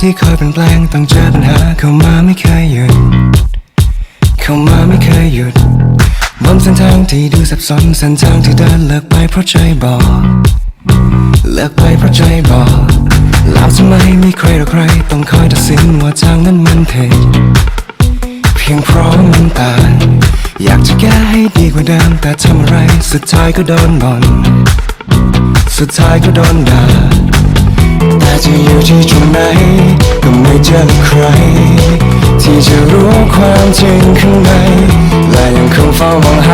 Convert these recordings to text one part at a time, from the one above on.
ที่คอยเปลี่ยนแปลงต้องเจอปัญหาเข้ามาไม่เคยหยุด เข้ามาไม่เคยหยุด บนเส้นทางที่ดูสับสนเส้นทางที่เดินเลิกไปเพราะใจบอกเลิกไปเพราะใจบอกแล้วทำไมไม่ใครหรอใครต้องคอยตัดสินว่าทางนั้นมันผิดเพียงเพราะมันต่างอยากจะแก้ให้ดีกว่าเดิมแต่ทำอะไรสุดท้ายก็โดนบ่นสุดท้ายก็โดนด่าแต่จะอยู่ ที่ตรงไหนก็ไม่เจอใคร ที่จะรู้ความจริงข้างในและยังคงเฝ้ามองหา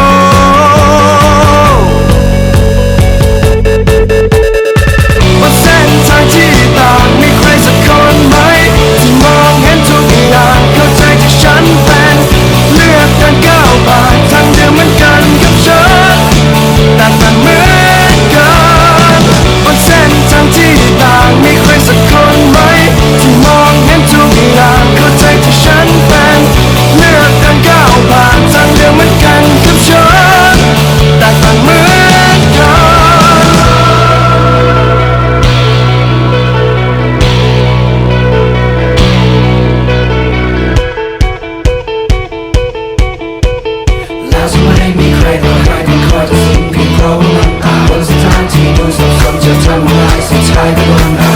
พีย